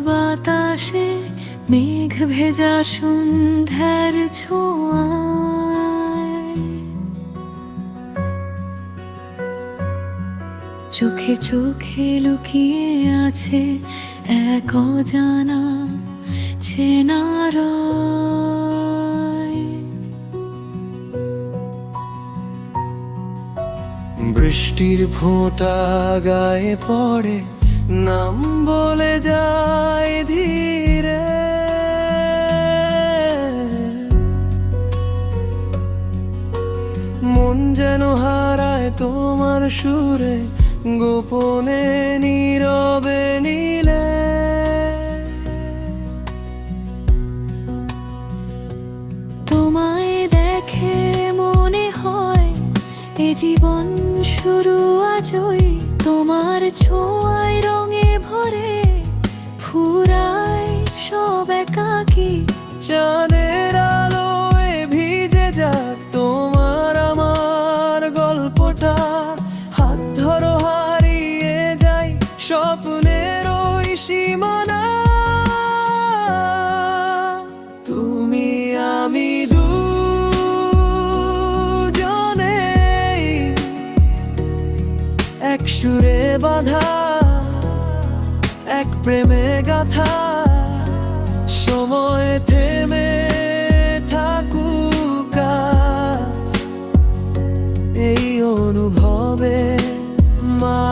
বাতাসে, মেঘ ভেজা সন্ধ্যার ছোঁয়ায়। চোখে চোখে লুকিয়ে আছে এক অজানা চেনার বৃষ্টির ফোঁটা গায়ে পড়ে নাম বলে যায় ধীরে। মন যেন হারায় তোমার সুরে, গোপনে নীরবে নীলে। তোমায় দেখে মনে হয়, এ জীবন শুরু আজই তোমার ছোঁয়ায়। সীমানা। তুমি আমি দুজনে এক সুরে বাধা, এক প্রেমে গাথা। সময় থেমে থাকুক এই অনুভবে মা